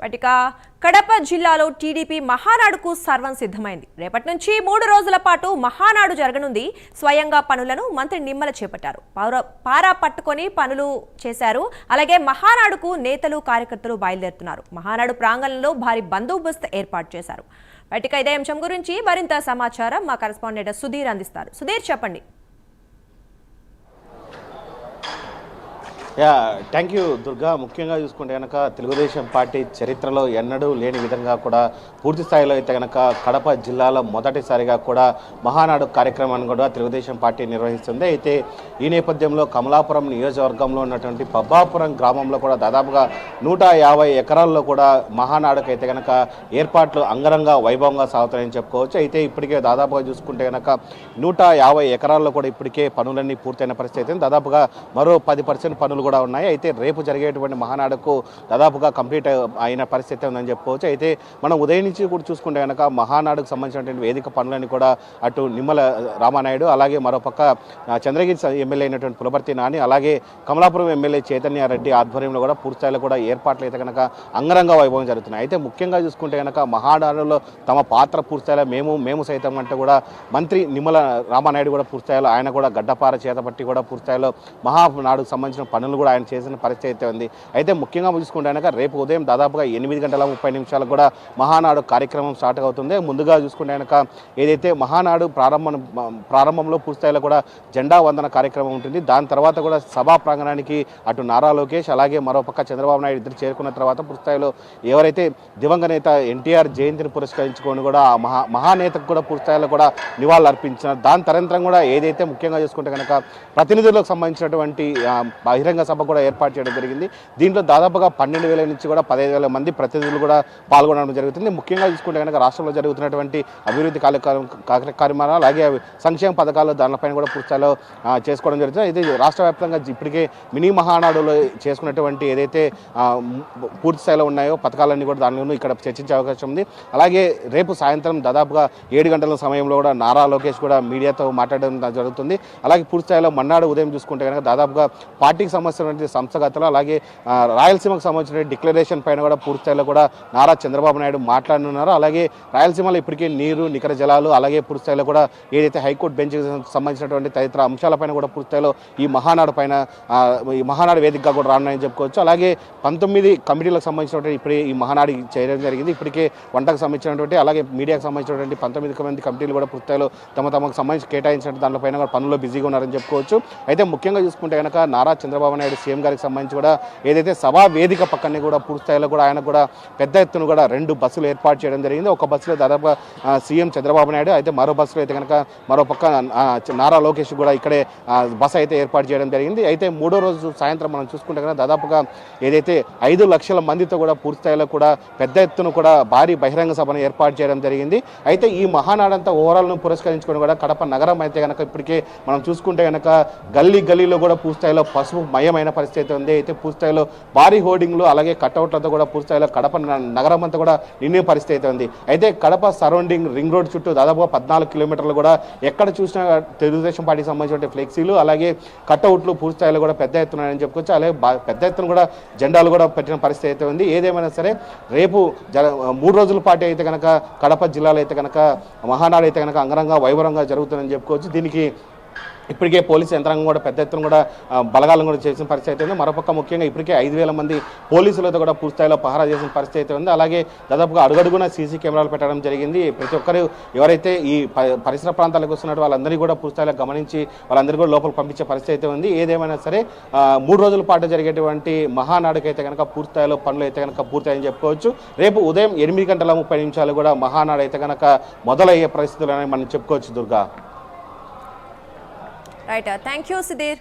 వాటిక కడప జిల్లాలో టీడీపీ మహానాడుకు సర్వం సిద్ధమైంది. రేపటి నుంచి మూడు రోజుల పాటు మహానాడు జరగనుంది. స్వయంగా పనులను మంత్రి నిమ్మల చేపట్టారు. పారా పట్టుకొని పనులు చేశారు. అలాగే మహానాడుకు నేతలు కార్యకర్తలు బయలుదేరుతున్నారు. మహానాడు ప్రాంగణంలో భారీ బందోబస్తు ఏర్పాటు చేశారు. వాటిక ఇదే అంశం గురించి మరింత సమాచారం మా కరెస్పాండెంట్ సుధీర్ అందిస్తారు. సుధీర్ చెప్పండి. Yeah thank you Durga. ముఖ్యంగా చూసుకుంటే కనుక తెలుగుదేశం పార్టీ చరిత్రలో ఎన్నడూ లేని విధంగా కూడా పూర్తి స్థాయిలో అయితే కనుక కడప జిల్లాలో మొదటిసారిగా కూడా మహానాడు కార్యక్రమాన్ని కూడా తెలుగుదేశం పార్టీ నిర్వహిస్తుంది. అయితే ఈ నేపథ్యంలో కమలాపురం నియోజకవర్గంలో ఉన్నటువంటి పబ్బాపురం గ్రామంలో కూడా దాదాపుగా నూట యాభై ఎకరాల్లో కూడా మహానాడుకు అయితే కనుక ఏర్పాట్లు అంగరంగా వైభవంగా సాగుతాయని చెప్పుకోవచ్చు. అయితే ఇప్పటికే దాదాపుగా చూసుకుంటే కనుక నూట యాభై ఎకరాల్లో కూడా ఇప్పటికే పనులన్నీ పూర్తయిన పరిస్థితి అయితే దాదాపుగా మరో పది పర్సెంట్ పనులు కూడా ఉన్నాయి. అయితే రేపు జరిగేటువంటి మహానాడుకు దాదాపుగా కంప్లీట్ అయిన పరిస్థితి ఉందని చెప్పుకోవచ్చు అయితే మనం ఉదయం నుంచి కూడా చూసుకుంటే కనుక మహానాడుకు సంబంధించినటువంటి వేదిక పనులని కూడా అటు నిమ్మల రామానాయుడు అలాగే మరోపక్క చంద్రగిరి ఎమ్మెల్యే అయినటువంటి పులపర్తి నాని అలాగే కమలాపురం ఎమ్మెల్యే చైతన్య రెడ్డి ఆధ్వర్యంలో కూడా పూర్తిస్థాయిలో కూడా ఏర్పాట్లు అయితే కనుక అంగరంగ వైభవం జరుగుతున్నాయి. అయితే ముఖ్యంగా చూసుకుంటే కనుక మహానాడులో తమ పాత్ర పూర్తిస్థాయిలో మేము మేము సైతం అంటే కూడా మంత్రి నిమ్మల రామానాయుడు కూడా పూర్తిస్థాయిలో ఆయన కూడా గడ్డపార చేతపట్టి కూడా పూర్తిస్థాయిలో మహానాడుకు సంబంధించిన పనులు కూడా ఆయన చేసిన పరిస్థితి అయితే ఉంది. అయితే ముఖ్యంగా చూసుకుంటే కనుక రేపు ఉదయం దాదాపుగా ఎనిమిది గంటల ముప్పై నిమిషాలకు కూడా మహానాడు కార్యక్రమం స్టార్ట్ అవుతుంది. ముందుగా చూసుకుంటే కనుక ఏదైతే మహానాడు ప్రారంభం ప్రారంభంలో పూర్తిస్థాయిలో కూడా జెండా వందన కార్యక్రమం ఉంటుంది. దాని తర్వాత కూడా సభా ప్రాంగణానికి అటు నారా లోకేష్ అలాగే మరోపక్క చంద్రబాబు నాయుడు ఇద్దరు చేరుకున్న తర్వాత పూర్తిస్థాయిలో ఎవరైతే దివంగత నేత ఎన్టీఆర్ జయంతిని పురస్కరించుకొని కూడా ఆ మహా మహానేతకు కూడా పూర్తిస్థాయిలో కూడా నివాళులు అర్పించిన దాని తరంతరం కూడా ఏదైతే ముఖ్యంగా చూసుకుంటే కనుక ప్రతినిధులకు సంబంధించినటువంటి బహిరంగ బహిరంగ సభ కూడా ఏర్పాటు చేయడం జరిగింది. దీంట్లో దాదాపుగా పన్నెండు వేల నుంచి కూడా పదహైదు వేల మంది ప్రతినిధులు కూడా పాల్గొనడం జరుగుతుంది. ముఖ్యంగా చూసుకుంటే కనుక రాష్ట్రంలో జరుగుతున్నటువంటి అభివృద్ధి కార్యక్రమ కార్యక్రమాలు అలాగే సంక్షేమ పథకాలు దానిపైన కూడా పూర్తిలో చేసుకోవడం జరుగుతుంది. ఇది రాష్ట్ర వ్యాప్తంగా ఇప్పటికే మినీ మహానాడులో చేసుకున్నటువంటి ఏదైతే పూర్తి స్థాయిలో ఉన్నాయో పథకాలన్నీ కూడా దానిలోనూ ఇక్కడ చర్చించే అవకాశం ఉంది. అలాగే రేపు సాయంత్రం దాదాపుగా ఏడు గంటల సమయంలో కూడా నారా లోకేష్ కూడా మీడియాతో మాట్లాడడం జరుగుతుంది. అలాగే పూర్తి స్థాయిలో మన్నాడు ఉదయం చూసుకుంటే కనుక దాదాపుగా పార్టీకి సంబంధించినటువంటి సంస్థగతలు అలాగే రాయలసీమకు సంబంధించిన డిక్లరేషన్ పైన కూడా పూర్తిస్థాయిలో కూడా నారా చంద్రబాబు నాయుడు మాట్లాడనున్నారు. అలాగే రాయలసీమలో ఇప్పటికే నీరు నికర జలాలు అలాగే పూర్తిస్థాయిలో కూడా ఏదైతే హైకోర్టు బెంచ్కి సంబంధించినటువంటి తదితర అంశాలపైన కూడా పూర్తిస్థాయిలో ఈ మహానాడు పైన ఈ మహానాడు వేదికగా కూడా రానున్నాయని చెప్పుకోవచ్చు. అలాగే పంతొమ్మిది కమిటీలకు సంబంధించినటువంటి ఇప్పుడే ఈ మహానాడు చేయడం జరిగింది. ఇప్పటికే వంటకు సంబంధించినటువంటి అలాగే మీడియాకు సంబంధించినటువంటి పంతొమ్మిది మంది కమిటీలు కూడా పూర్తిస్థాయిలో తమ తమకు సంబంధించి కేటాయించిన దానిపైన కూడా పనుల్లో బిజీగా ఉన్నారని చెప్పుకోవచ్చు. అయితే ముఖ్యంగా చూసుకుంటే కనుక నారా చంద్రబాబు నాయుడు సీఎం గారికి సంబంధించి కూడా ఏదైతే సభా వేదిక పక్కనే కూడా పూర్తి స్థాయిలో కూడా ఆయన కూడా పెద్ద ఎత్తున కూడా రెండు బస్సులు ఏర్పాటు చేయడం జరిగింది. ఒక బస్సులో దాదాపు సీఎం చంద్రబాబు నాయుడు అయితే మరో బస్సులో అయితే కనుక మరో పక్క నారా లోకేష్ కూడా ఇక్కడే బస్సు అయితే ఏర్పాటు చేయడం జరిగింది. అయితే మూడో రోజు సాయంత్రం మనం చూసుకుంటే కనుక దాదాపుగా ఏదైతే ఐదు లక్షల మందితో కూడా పూర్తి స్థాయిలో కూడా పెద్ద ఎత్తున కూడా భారీ బహిరంగ సభను ఏర్పాటు చేయడం జరిగింది. అయితే ఈ మహానాడంతా ఓవరాల్ను పురస్కరించుకొని కూడా కడప నగరం అయితే కనుక ఇప్పటికే మనం చూసుకుంటే కనుక గల్లీ గల్లీలో కూడా పూర్తిస్థాయిలో పసుపు మయమైన పరిస్థితి ఉంది. అయితే పూర్తిస్థాయిలో భారీ హోర్డింగ్లు అలాగే కట్అవుట్లతో కూడా పూర్తిస్థాయిలో కడప నగరం అంతా కూడా నిండే పరిస్థితి అయితే ఉంది. అయితే కడప సరౌండింగ్ రింగ్ రోడ్ చుట్టూ దాదాపుగా పద్నాలుగు కిలోమీటర్లు కూడా ఎక్కడ చూసినా తెలుగుదేశం పార్టీకి సంబంధించిన ఫ్లెక్సీలు అలాగే కట్అవుట్లు పూర్తిస్థాయిలో కూడా పెద్ద ఎత్తున్నాయని చెప్పుకోవచ్చు. అలాగే పెద్ద ఎత్తున కూడా జెండాలు కూడా పెట్టిన పరిస్థితి అయితే ఉంది. ఏదేమైనా సరే రేపు జర మూడు రోజుల పాటు అయితే కనుక కడప జిల్లాలో అయితే కనుక మహానాడు అయితే కనుక అంగరంగా వైభవంగా జరుగుతుందని చెప్పుకోవచ్చు. దీనికి ఇప్పటికే పోలీసు యంత్రాంగం కూడా పెద్ద ఎత్తున కూడా బలగాలను కూడా చేసిన పరిస్థితి అయితే ఉంది. మరోపక్క ముఖ్యంగా ఇప్పటికే ఐదు వేల మంది పోలీసులతో కూడా పూర్తిస్థాయిలో పహారా చేసిన పరిస్థితి అయితే ఉంది. అలాగే దాదాపుగా అడుగడుగున సీసీ కెమెరాలు పెట్టడం జరిగింది. ప్రతి ఒక్కరు ఎవరైతే ఈ ప- పరిసర ప్రాంతాలకు వస్తున్నట్టు వాళ్ళందరినీ కూడా పూర్తిస్థాయిలో గమనించి వాళ్ళందరినీ కూడా లోపల పంపించే పరిస్థితి అయితే ఉంది. ఏదేమైనా సరే మూడు రోజుల పాటు జరిగేటువంటి మహానాడుకైతే కనుక పూర్తిస్థాయిలో పనులు అయితే కనుక పూర్తయని చెప్పుకోవచ్చు. రేపు ఉదయం ఎనిమిది గంటల ముప్పై నిమిషాలు కూడా మహానాడు అయితే కనుక మొదలయ్యే పరిస్థితులు మనం చెప్పుకోవచ్చు Durga. Right thank you Sudheer